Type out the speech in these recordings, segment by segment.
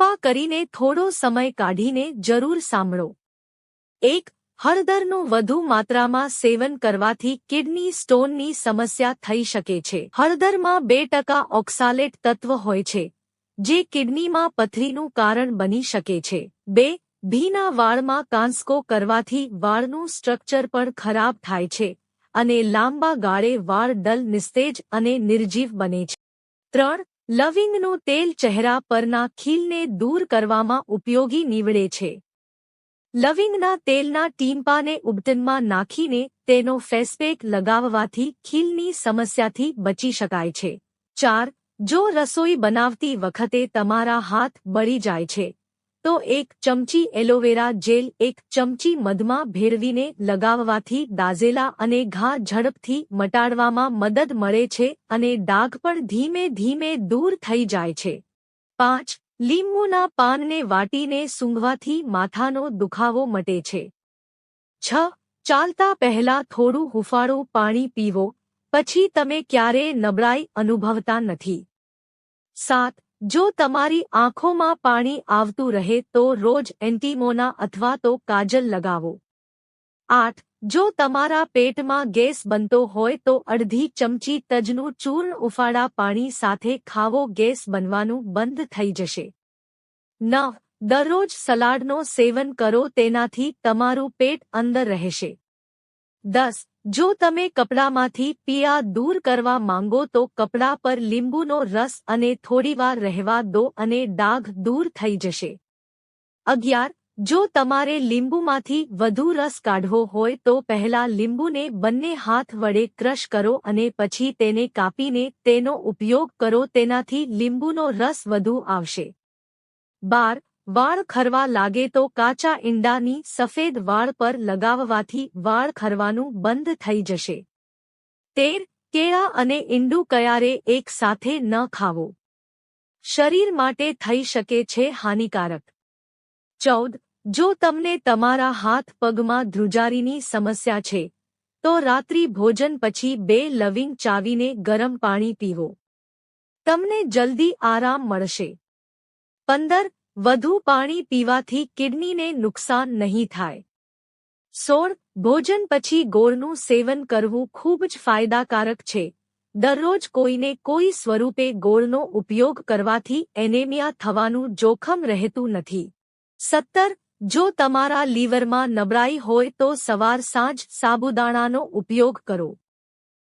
કૃપા કરીને થોડો સમય કાઢીને જરૂર સાંભળો. એક, હળદરનું વધુ માત્રામાં સેવન કરવાથી કિડની સ્ટોનની સમસ્યા થઈ શકે છે. હળદરમાં બે ટકા ઓક્સાલેટ તત્વ હોય છે, જે કિડનીમાં પથરીનું કારણ બની શકે છે. બે, ભીના વાળમાં કાંસકો કરવાથી વાળનું સ્ટ્રક્ચર પણ ખરાબ થાય છે અને લાંબા ગાળે વાળ ડલ, નિસ્તેજ અને નિર્જીવ બને છે. ત્રણ લવિંગનું તેલ ચહેરા પરના ખીલને દૂર કરવામાં ઉપયોગી નીવડે છે. લવિંગના તેલના ટીમ્પાને ઉબટનમાં નાખીને તેનો ફેસપેક લગાવવાથી ખીલની સમસ્યાથી બચી શકાય છે. ચાર, જો રસોઈ બનાવતી વખતે તમારા હાથ બળી જાય છે તો એક ચમચી એલોવેરા જેલ, એક ચમચી મધમાં ભેળવીને લગાવવાથી દાઝેલા અને ઘા ઝડપથી મટાડવામાં મદદ મળે છે અને ડાઘ પણ ધીમે ધીમે દૂર થઈ જાય છે. પાંચ, લીંબુના પાનને વાટીને સૂંઘવાથી માથાનો દુખાવો મટે છે. છ, ચાલતા પહેલા થોડું હુફાળું પાણી પીવો, પછી તમે ક્યારેય નબળાઈ અનુભવતા નથી. સાત જો તમારી આંખોમાં પાણી આવતું રહે તો રોજ એન્ટીમોના અથવા તો કાજલ લગાવો. આઠ, જો તમારા પેટમાં ગેસ બનતો હોય તો અડધી ચમચી તજનું ચૂર્ણ ઉફાળા પાણી સાથે ખાવો ગેસ બનવાનું બંધ થઈ જશે. નવ, દરરોજ સલાડનો સેવન કરો તેનાથી તમારું પેટ અંદર રહેશે. દસ, જો તમે કપડામાંથી પિયા દૂર કરવા માંગો તો કપડા પર લીંબુનો રસ અને થોડીવાર રહેવા દો અને ડાઘ દૂર થઈ જશે. અગિયાર, જો તમારે લીંબુમાંથી વધુ રસ કાઢવો હોય તો પહેલા લીંબુને બંને હાથ વડે ક્રશ કરો અને પછી તેને કાપીને તેનો ઉપયોગ કરો, તેનાથી લીંબુનો રસ વધુ આવશે. બાર વાળ ખરવા લાગે તો કાચા ઈંડાની સફેદ વાળ પર લગાવવાથી વાળ ખરવાનું બંધ થઈ જશે. તેર, કેળા અને ઈંડું કયારે એક સાથે ન ખાવો. શરીર માટે થઈ શકે છે હાનિકારક. ચૌદ, જો તમને તમારા હાથ પગમાં ધ્રુજારીની સમસ્યા છે, તો રાત્રિ ભોજન પછી બે લવિંગ ચાવીને ગરમ પાણી પીવો. તમને જલ્દી આરામ મળશે. પંદર વધુ પાણી પીવાથી કિડનીને નુકસાન નહીં થાય. સોળ, ભોજન પછી ગોળનું સેવન કરવું ખૂબ જ ફાયદાકારક છે. દરરોજ કોઈને કોઈ સ્વરૂપે ગોળનો ઉપયોગ કરવાથી એનેમિયા થવાનું જોખમ રહેતું નથી. સત્તર, જો તમારા લીવરમાં નબળાઈ હોય તો સવાર સાંજ સાબુદાણાનો ઉપયોગ કરો.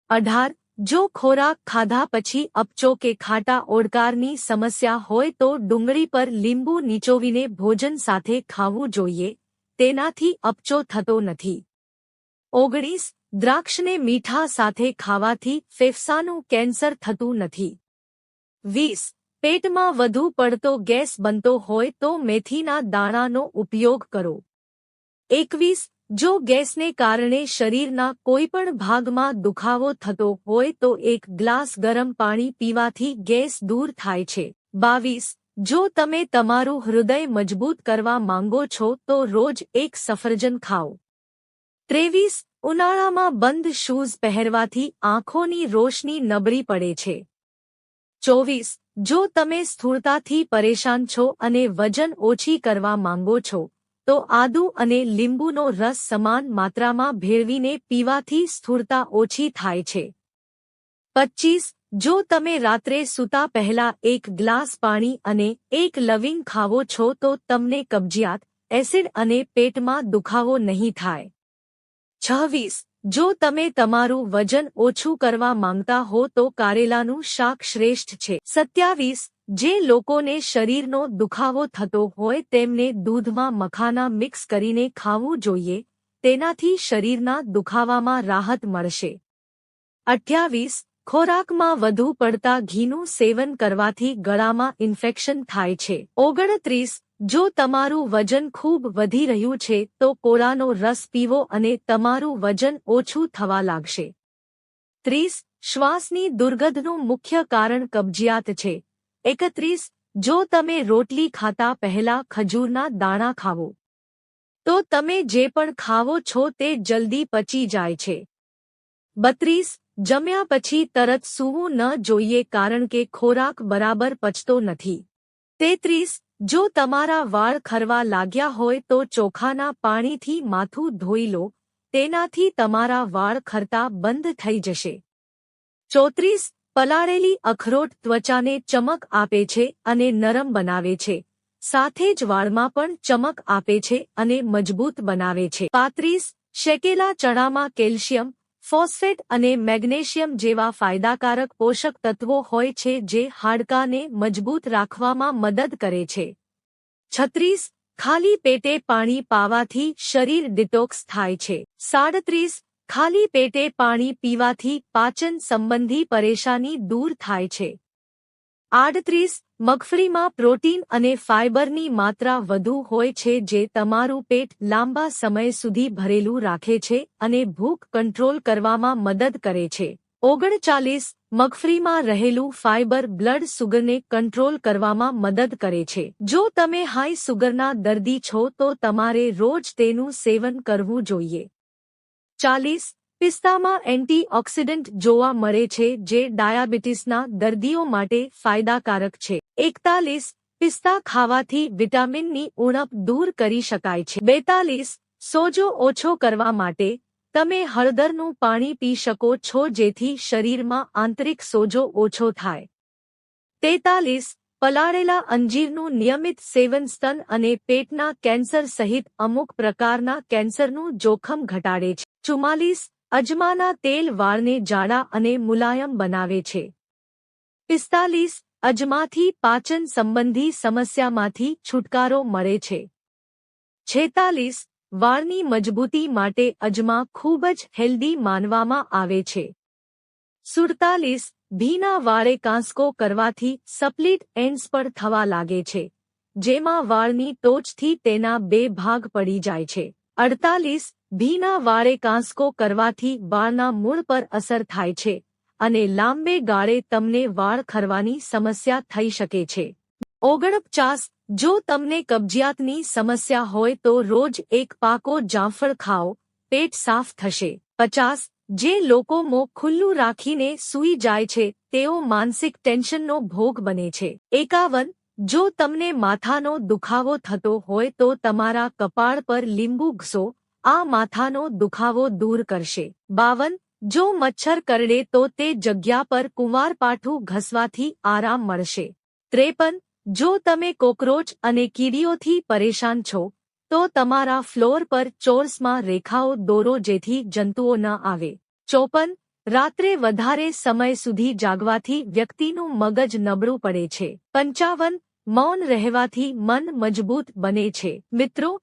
અઢાર જો ખોરાક ખાધા પછી અપચો કે ખાટા ઓડકારની સમસ્યા હોય તો ડુંગળી પર લીંબુ નીચોવીને ભોજન સાથે ખાવું જોઈએ. તેનાથી અપચો થતો નથી. ઓગણીસ. દ્રાક્ષને મીઠા સાથે ખાવાથી ફેફસાનું કેન્સર થતું નથી. વીસ. પેટમાં વધુ પડતો ગેસ બનતો હોય તો મેથીના દાણાનો ઉપયોગ કરો. એકવીસ. જો ગેસને કારણે શરીરના કોઈપણ ભાગમાં દુખાવો થતો હોય તો એક ગ્લાસ ગરમ પાણી પીવાથી ગેસ દૂર થાય છે. બાવીસ, જો તમે તમારું હૃદય મજબૂત કરવા માંગો છો તો રોજ એક સફરજન ખાઓ. ત્રેવીસ, ઉનાળામાં બંધ શૂઝ પહેરવાથી આંખોની રોશની નબળી પડે છે. ચોવીસ, જો તમે સ્થૂળતાથી પરેશાન છો અને વજન ઓછી કરવા માંગો છો તો આદુ અને લીંબુનો રસ સમાન માત્રામાં ભેળવીને પીવાથી સ્થૂળતા ઓછી થાય છે. પચ્ચીસ જો તમે રાત્રે સૂતા પહેલા એક ગ્લાસ પાણી અને એક લવિંગ ખાવો છો તો તમને કબજિયાત, એસિડ અને પેટમાં દુખાવો નહીં થાય. છવ્વીસ, જો તમે તમારું વજન ઓછું કરવા માંગતા હો તો કારેલાનું શાક શ્રેષ્ઠ છે. સત્યાવીસ જે લોકોને શરીરનો દુખાવો થતો હોય તેમને દૂધમાં મખાના મિક્સ કરીને ખાવું જોઈએ, તેનાથી શરીરના દુખાવામાં રાહત મળશે. અઠ્યાવીસ, ખોરાકમાં વધુ પડતા ઘીનું સેવન કરવાથી ગળામાં ઇન્ફેક્શન થાય છે. ઓગણત્રીસ, જો તમારું વજન ખૂબ વધી રહ્યું છે, તો કોળાનો રસ પીવો અને તમારું વજન ઓછું થવા લાગશે. ત્રીસ, શ્વાસની દુર્ગંધનું મુખ્ય કારણ કબજિયાત છે. એકત્રીસ, જો તમે રોટલી ખાતા પહેલા ખજૂરના દાણા ખાવો. તો તમે જે પણ ખાવો છો તે જલ્દી પચી જાય છે. બત્રીસ, જમ્યા પછી તરત સૂવું ન જોઈએ કારણ કે ખોરાક બરાબર પચતો નથી. તેત્રીસ, જો તમારા વાળ ખરવા લાગ્યા હોય તો ચોખાના પાણીથી માથું ધોઈ લો, તેનાથી તમારા વાળ ખરતા બંધ થઈ જશે. ચોત્રીસ પલાળેલી અખરોટ ત્વચાને ચમક આપે છે અને નરમ બનાવે છે. સાથે જ વાળમાં પણ ચમક આપે છે અને મજબૂત બનાવે છે. પાંત્રીસ, શેકેલા ચણામાં કેલ્શિયમ, ફોસ્ફેટ અને મેગ્નેશિયમ જેવા ફાયદાકારક પોષક તત્વો હોય છે જે હાડકાને મજબૂત રાખવામાં મદદ કરે છે. છત્રીસ, ખાલી પેટે પાણી પાવાથી શરીર ડિટોક્સ થાય છે. સાડત્રીસ ખાલી પેટે પાણી પીવાથી પાચન સંબંધી પરેશાની દૂર થાય છે. આડત્રીસ, મગફળીમાં પ્રોટીન અને ફાઇબરની માત્રા વધુ હોય છે જે તમારું પેટ લાંબા સમય સુધી ભરેલું રાખે છે અને ભૂખ કંટ્રોલ કરવામાં મદદ કરે છે. ઓગણચાલીસ, મગફળીમાં રહેલું ફાઇબર બ્લડ સુગરને કંટ્રોલ કરવામાં મદદ કરે છે. જો તમે હાઈ સુગરના દર્દી છો તો તમારે રોજ તેનું સેવન કરવું જોઈએ. ચાલીસ પિસ્તામાં એન્ટીઓક્સિડન્ટ જોવા મળે છે જે ડાયાબિટીસના દર્દીઓ માટે ફાયદાકારક છે. એકતાલીસ પિસ્તા ખાવાથી વિટામિનની ઉણપ દૂર કરી શકાય છે. બેતાલીસ સોજો ઓછો કરવા માટે તમે હળદરનું પાણી પી શકો છો જેથી શરીરમાં આંતરિક સોજો ઓછો થાય. તેતાલીસ પલાળેલા અંજીરનું નિયમિત સેવન સ્તન અને પેટના કેન્સર સહિત અમુક પ્રકારના કેન્સરનું જોખમ ઘટાડે છે. ચુમ્માલીસ અજમાના તેલ વાળને જાડા અને મુલાયમ બનાવે છે. પિસ્તાલીસ અજમાથી પાચન સંબંધી સમસ્યામાંથી છુટકારો મળે છે. છેતાલીસ વાળની મજબૂતી માટે અજમા ખૂબ જ હેલ્ધી માનવામાં આવે છે. સુડતાલીસ ભીના વાળે કાંસકો કરવાથી સપ્લિટ એન્ડ્સ પર થવા લાગે છે, જેમાં વાળની ટોચથી તેના બે ભાગ પડી જાય છે. અડતાલીસ ભીના વાળે કાંસકો કરવાથી વાળના મૂળ પર અસર થાય છે અને લાંબે ગાળે તમને વાળ ખરવાની સમસ્યા થઈ શકે છે. ઓગણપચાસ, જો તમને કબજિયાતની સમસ્યા હોય તો રોજ એક પાકો જામફળ ખાઓ, પેટ સાફ થશે. પચાસ, જે લોકો મોં ખુલ્લું રાખીને સૂઈ જાય છે, તેઓ માનસિક ટેન્શનનો ભોગ બને છે. એકાવન, જો તમને માથાનો દુખાવો થતો હોય તો તમારા કપાળ પર લીંબુ ઘસો આ માથાનો દુખાવો દૂર કરશે. બાવન, જો મચ્છર કરડે તો તે જગ્યા પર કુંવારપાઠું ઘસવાથી આરામ મળશે. ત્રેપન, જો તમે કોકરોચ અને કીડીઓથી પરેશાન છો, તો તમારા ફ્લોર પર ચોર્સમાં રેખાઓ દોરો જેથી જંતુઓ ન આવે. ચોપન, રાત્રે વધારે સમય સુધી જાગવાથી વ્યક્તિનું મગજ નબળું પડે છે. પંચાવન, મૌન રહેવાથી મન મજબૂત બને છે. મિત્રો